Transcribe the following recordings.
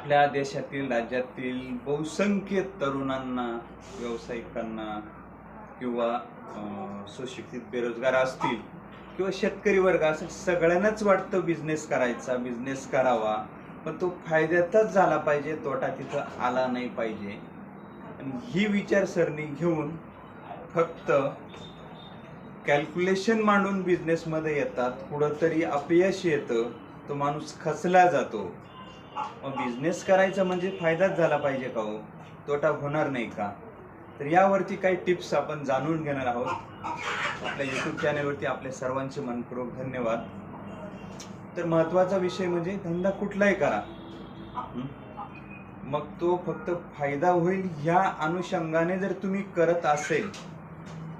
आपल्या देशातील राज्यातील बहुसंख्य तरुणांना व्यावसायिकांना किंवा सुशिक्षित बेरोजगार असतील किंवा शेतकरी वर्ग असं सगळ्यांनाच वाटतं बिझनेस करायचा बिझनेस करावा. पण तो फायद्यातच झाला पाहिजे तोटा तिथं आला नाही पाहिजे. आणि ही विचारसरणी घेऊन फक्त कॅल्क्युलेशन मांडून बिझनेसमध्ये येतात. कुठंतरी अपयश येतं तो माणूस खचला जातो. मग बिझनेस करायचा म्हणजे फायदाच झाला पाहिजे का हो? तोटा होणार नाही का? तर यावरती काही टिप्स आपण जाणून घेणार आहोत. आपल्या यूट्यूब चॅनलवरती आपल्या सर्वांचे मनपूर्वक धन्यवाद. तर महत्त्वाचा विषय म्हणजे धंदा कुठलाही करा. मग तो फक्त फायदा होईल ह्या अनुषंगाने जर तुम्ही करत असेल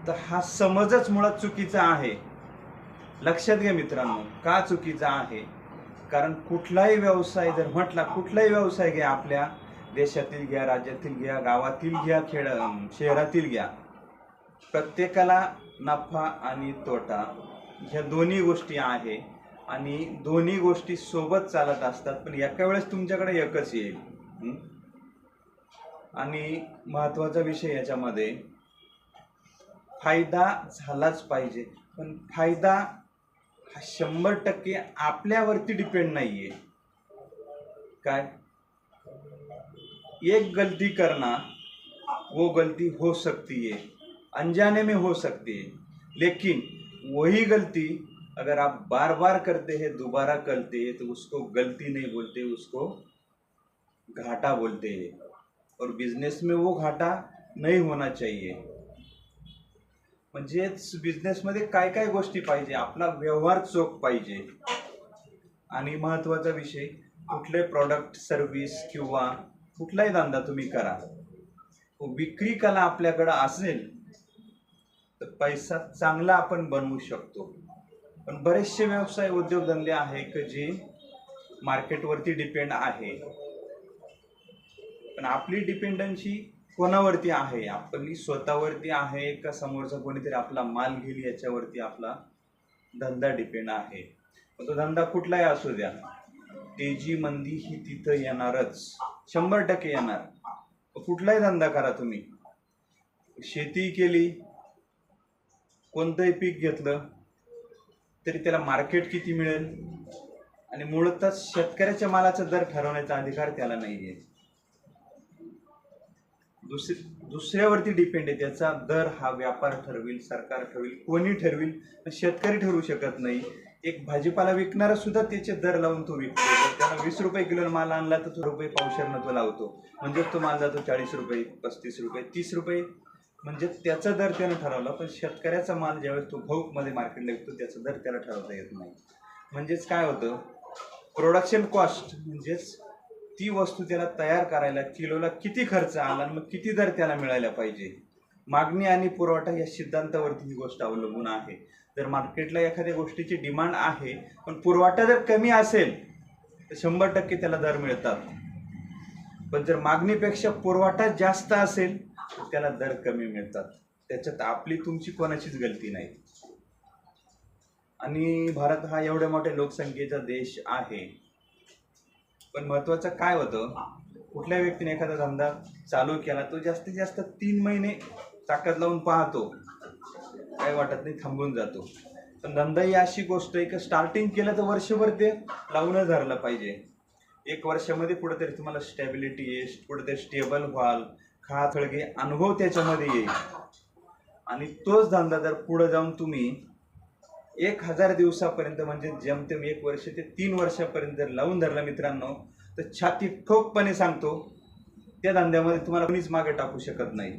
तर हा समजच मुळात चुकीचा आहे. लक्षात घ्या मित्रांनो का चुकीचा आहे? कारण कुठलाही व्यवसाय जर म्हटला कुठलाही व्यवसाय घ्या आपल्या देशातील घ्या राज्यातील घ्या गावातील घ्या खेड शहरातील घ्या. प्रत्येकाला नफा आणि तोटा ह्या दोन्ही गोष्टी आहे आणि दोन्ही गोष्टी सोबत चालत असतात पण एका वेळेस तुमच्याकडे एकच येईल. आणि महत्त्वाचा विषय याच्यामध्ये फायदा झालाच पाहिजे. पण फायदा हा टक्के आपल्यावरती डिपेंड नाही आहे काय? एक गलती करना वो गलती हो सकती है अनजाने में हो सकती है लेकिन वही गलती अगर आप बार बार करते हैं, दोबारा करते हैं तो उसको गलती नहीं बोलते, उसको घाटा बोलते हैं. और बिज़नेस में वो घाटा नहीं होना चाहिए. म्हणजेच बिझनेसमध्ये काय काय गोष्टी पाहिजे? आपला व्यवहार चोख पाहिजे. आणि महत्त्वाचा विषय कुठले प्रॉडक्ट सर्व्हिस किंवा कुठलाही धंदा तुम्ही करा. विक्री कला आपल्याकडं असेल तर पैसा चांगला आपण बनवू शकतो. पण बरेचसे व्यवसाय उद्योगधंदे आहे की जे मार्केटवरती डिपेंड आहे. पण आपली डिपेंडन्सी कोणावरती आहे? आपली स्वतःवरती आहे का समोरचा कोणीतरी आपला माल घेईल याच्यावरती आपला धंदा डिपेंड आहे? मग तो धंदा कुठलाही असू द्या. तेजी मंदी ही तिथं येणारच. शंभर टक्के येणार. मग कुठलाही धंदा करा तुम्ही. शेती केली कोणतंही पीक घेतलं तरी त्याला मार्केट किती मिळेल? आणि मुळतच शेतकऱ्याच्या मालाचा दर ठरवण्याचा अधिकार त्याला नाही आहे दुसरी दुसऱ्यावरती डिपेंड आहे. त्याचा दर हा व्यापार ठरवेल सरकार ठरवेल कोणी ठरवेल. पण शेतकरी ठरवू शकत नाही. एक भाजीपाला विकणारा सुद्धा त्याचे दर लावून तो विकतो. तर त्यानं वीस रुपये किलो माल आणला तर तो रुपये पावशेरनं तो लावतो. म्हणजे तो माल जातो चाळीस रुपये पस्तीस रुपये तीस रुपये. म्हणजे त्याचा दर त्यानं ठरवला. पण शेतकऱ्याचा माल ज्यावेळेस तो घाऊकमध्ये मार्केटला विकतो त्याचा दर त्याला ठरवता येत नाही. म्हणजेच काय होतं? प्रोडक्शन कॉस्ट म्हणजेच ती वस्तू त्याला तयार करायला किलोला किती खर्च आला आणि मग किती दर त्याला मिळायला पाहिजे? मागणी आणि पुरवठा या सिद्धांतावरती ही गोष्ट अवलंबून आहे. जर मार्केटला एखाद्या गोष्टीची डिमांड आहे पण पुरवठा जर कमी असेल तर शंभर टक्के त्याला दर मिळतात. पण जर मागणीपेक्षा पुरवठा जास्त असेल तर त्याला दर कमी मिळतात. त्याच्यात आपली तुमची कोणाचीच गलती नाही. आणि भारत हा एवढ्या मोठ्या लोकसंख्येचा देश आहे. पण महत्वाचं काय होतं? कुठल्या व्यक्तीने एखादा धंदा चालू केला तो जास्तीत जास्त तीन महिने ताकद लावून पाहतो. काय वाटत नाही थांबून जातो. पण धंदा ही अशी गोष्ट आहे की स्टार्टिंग केलं तर वर्षभर ते लावूनच धरलं पाहिजे. एक वर्षामध्ये कुठेतरी तुम्हाला स्टॅबिलिटी येईल कुठेतरी स्टेबल व्हाल खा अनुभव त्याच्यामध्ये येईल. आणि तोच धंदा जर पुढे जाऊन तुम्ही एक हजार दिवसापर्यंत म्हणजे जमतेम एक वर्ष ते तीन वर्षापर्यंत जर लावून धरला मित्रांनो तर छाती ठोकपणे सांगतो त्या धंद्यामध्ये तुम्हाला कोणीच मागे टाकू शकत नाही.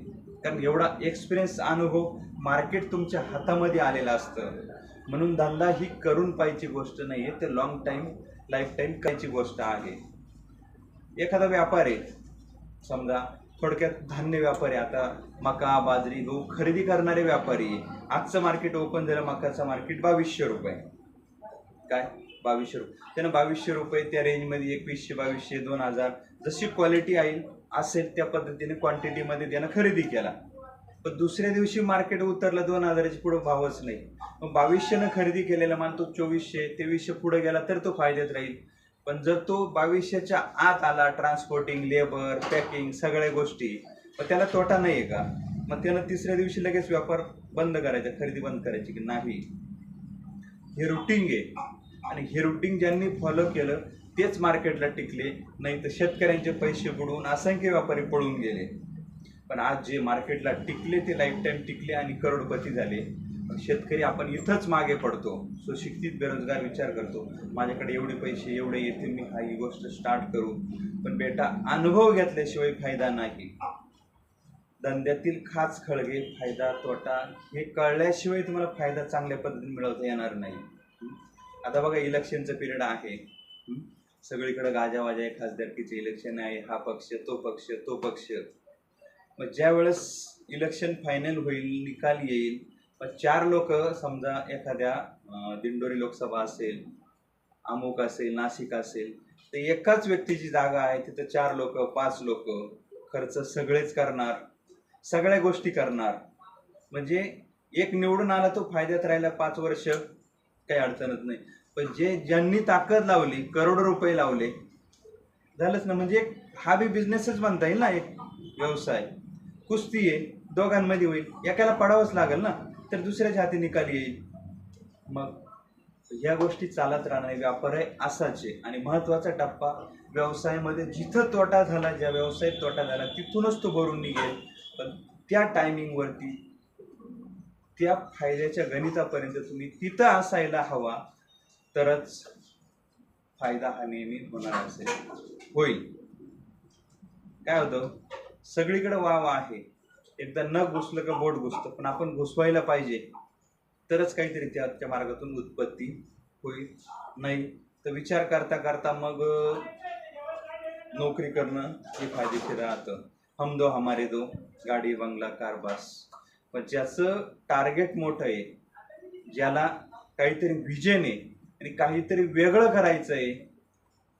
कारण एवढा एक्सपिरियन्स अनुभव मार्केट तुमच्या हातामध्ये आलेला असतं. म्हणून धंदा ही करून पाहिजे गोष्ट नाही आहे तर लॉंग टाईम लाईफ टाईम करायची गोष्ट आहे. एखादा व्यापार आहे समजा थोडक्यात धान्य व्यापारी आता मका बाजरी गहू खरेदी करणारे व्यापारी आजचं मार्केट ओपन झालं मकाचं मार्केट बावीसशे रुपये काय? बावीसशे रुपये. त्यानं बावीसशे रुपये त्या रेंजमध्ये एकवीसशे बावीसशे दोन हजार जशी क्वालिटी आहे असेल त्या पद्धतीने क्वांटिटीमध्ये त्यानं खरेदी केला. पण दुसऱ्या दिवशी मार्केट उतरलं दोन हजाराची पुढं भावच नाही. मग बावीसशेनं खरेदी केलेला माल तो चोवीसशे तेवीसशे पुढे गेला तर तो फायद्यात राहील. पण जर तो बावीसशेच्या आत आला ट्रान्सपोर्टिंग लेबर पॅकिंग सगळ्या गोष्टी मग त्याला तोटा नाही आहे का? मग त्यानं तिसऱ्या दिवशी लगेच व्यापार बंद करायचा खरेदी बंद करायची की नाही? हे रुटीन आहे. आणि हे रुटीन ज्यांनी फॉलो केलं तेच मार्केटला टिकले नाही तर शेतकऱ्यांचे पैसे बुडवून असंख्य व्यापारी पळून गेले. पण आज जे मार्केटला टिकले ते लाईफ टाईम टिकले आणि करोडपती झाले. शेतकरी आपण इथंच मागे पडतो. सुशिक्षित बेरोजगार विचार करतो. माझ्याकडे एवढे पैसे एवढे येतील मी हा ही गोष्ट स्टार्ट करू. पण बेटा अनुभव घेतल्याशिवाय फायदा नाही. धंद्यातील खाच खळगे फायदा तोटा हे कळल्याशिवाय तुम्हाला फायदा चांगल्या पद्धतीने मिळवता येणार नाही. आता बघा इलेक्शनचं पिरियड आहे. सगळीकडं सगळीकडे गाजावाजा आहे खासदारकीचे इलेक्शन आहे. हा पक्ष तो पक्ष तो पक्ष. मग ज्या वेळेस इलेक्शन फायनल होईल निकाल येईल पण चार लोक समजा एखाद्या दिंडोरी लोकसभा असेल अमुक असेल नाशिक असेल तर एकाच व्यक्तीची जागा आहे तिथं चार लोक पाच लोक खर्च सगळेच करणार सगळ्या गोष्टी करणार. म्हणजे एक निवडून आला तो फायद्यात राहिला पाच वर्ष काही अडचणच नाही. पण जे ज्यांनी ताकद लावली करोडो रुपये लावले झालंच ना. म्हणजे हा बी बिझनेसच म्हणता येईल ना एक व्यवसाय. कुस्ती आहे. दोघांमध्ये होईल. एकाला पडावंच लागेल ना तर दुसऱ्याच्या हाती निकाल येईल. मग ह्या गोष्टी चालत राहणार व्यापार आहे असाच. आहे आणि महत्त्वाचा टप्पा व्यवसायामध्ये जिथं तोटा झाला ज्या व्यवसायात तोटा झाला तिथूनच तो भरून निघेल. पण त्या टायमिंगवरती त्या फायद्याच्या गणितापर्यंत तुम्ही तिथं असायला हवा तरच फायदा हा नेहमी होणार असेल. होईल. काय होतं? सगळीकडे वाव आहे. एकदा न घुसलं का बोट घुसतं पण आपण घुसवायला पाहिजे तरच काहीतरी त्या मार्गातून उत्पत्ती होईल. नाही तर विचार करता करता मग नोकरी करणं हे फायदेशीर राहतं. हम दो हमारे दो गाडी बंगला कार बस. पण ज्याचं टार्गेट मोठं आहे ज्याला काहीतरी व्हिजन आहे आणि काहीतरी वेगळं करायचं आहे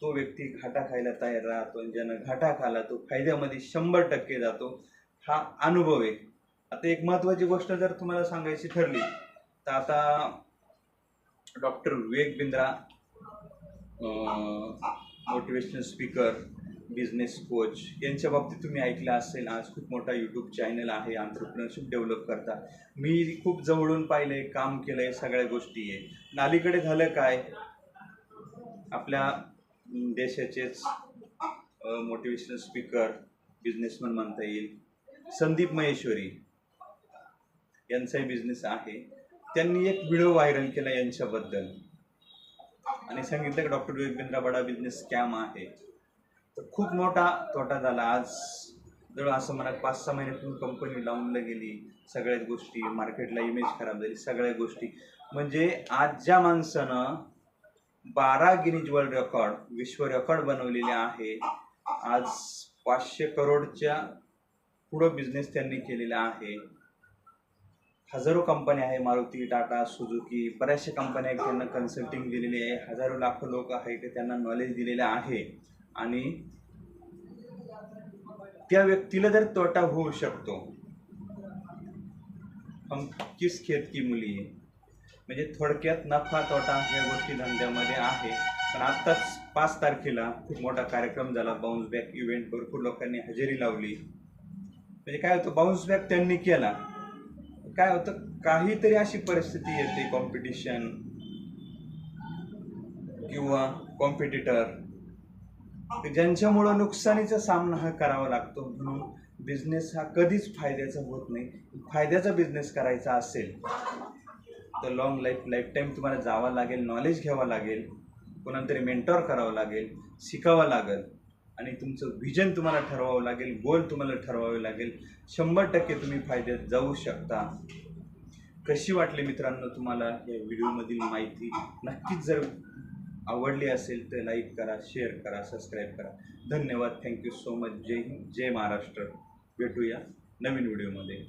तो व्यक्ती घाटा खायला तयार राहतो आणि ज्यानं घाटा खाला तो फायद्यामध्ये शंभर टक्के जातो. हा अनुभव आहे. आता एक महत्त्वाची गोष्ट जर तुम्हाला सांगायची ठरली तर आता doctor Vivek Bindra motivational speaker business coach यांच्या बाबतीत तुम्ही ऐकलं असेल आज खूप मोठा यूट्यूब चॅनल आहे आंतरप्रिनरशिप डेव्हलप करता. मी खूप जवळून पाहिलं आहे काम केलं आहे सगळ्या गोष्टी आहे. नालीकडे झालं काय? आपल्या देशाचेच मोटिवेशनल स्पीकर बिझनेसमन म्हणता येईल. संदीप महेश्वरी यांचाही बिझनेस आहे. त्यांनी एक व्हिडिओ व्हायरल केला यांच्याबद्दल. आणि सांगितलं की doctor Vivek Bada business scam आहे. तर खूप मोठा तोटा झाला. आज जवळ असं म्हणा पाच सहा महिन्यातून कंपनी डाऊनला गेली. सगळ्याच गोष्टी मार्केटला इमेज खराब झाली. सगळ्या गोष्टी. म्हणजे आज ज्या माणसानं बारा गिनीज वर्ल्ड रेकॉर्ड विश्व रेकॉर्ड बनवलेले आहे. आज पाचशे करोडच्या पुढं बिझनेस त्यांनी केलेला आहे. हजारो कंपन्या आहे मारुती टाटा सुझुकी बऱ्याचशा कंपन्या आहेत त्यांना कन्सल्टिंग दिलेली आहे. हजारो लाखो लोक आहेत ते त्यांना नॉलेज दिलेलं आहे. आणि त्या व्यक्तीला जर तोटा होऊ शकतो हम किस खेत की मुली. आहे म्हणजे थोडक्यात नफा तोटा या गोष्टी धंद्यामध्ये आहे. पण आत्ताच पाच तारखेला खूप मोठा कार्यक्रम झाला बाउन्स बॅक इव्हेंट भरपूर लोकांनी हजेरी लावली. म्हणजे काय होतं बाउन्स बॅक त्यांनी केला. काय होतं काहीतरी अशी परिस्थिती येते कॉम्पिटिशन किंवा कॉम्पिटिटर ज्यांच्यामुळं नुकसानीचा सामना हा करावा लागतो म्हणून बिझनेस हा कधीच फायद्याचा होत नाही. फायद्याचा बिझनेस करायचा असेल तर लॉंग लाईफ लाईफ टाईम तुम्हाला जावं लागेल नॉलेज घ्यावं लागेल कोणातरी मेंटॉर करावं लागेल शिकावं लागेल. आणि तुमचं व्हिजन तुम्हाला ठरवावं लागेल गोल तुम्हाला ठरवावे लागेल. शंभर टक्के तुम्ही फायद्यात जाऊ शकता. कशी वाटली मित्रांनो तुम्हाला या व्हिडिओमधील माहिती? नक्कीच जर आवडली असेल तर लाईक करा शेअर करा सबस्क्राईब करा. धन्यवाद. थँक्यू सो मच जय हिंद जय महाराष्ट्र. भेटूया नवीन व्हिडिओमध्ये.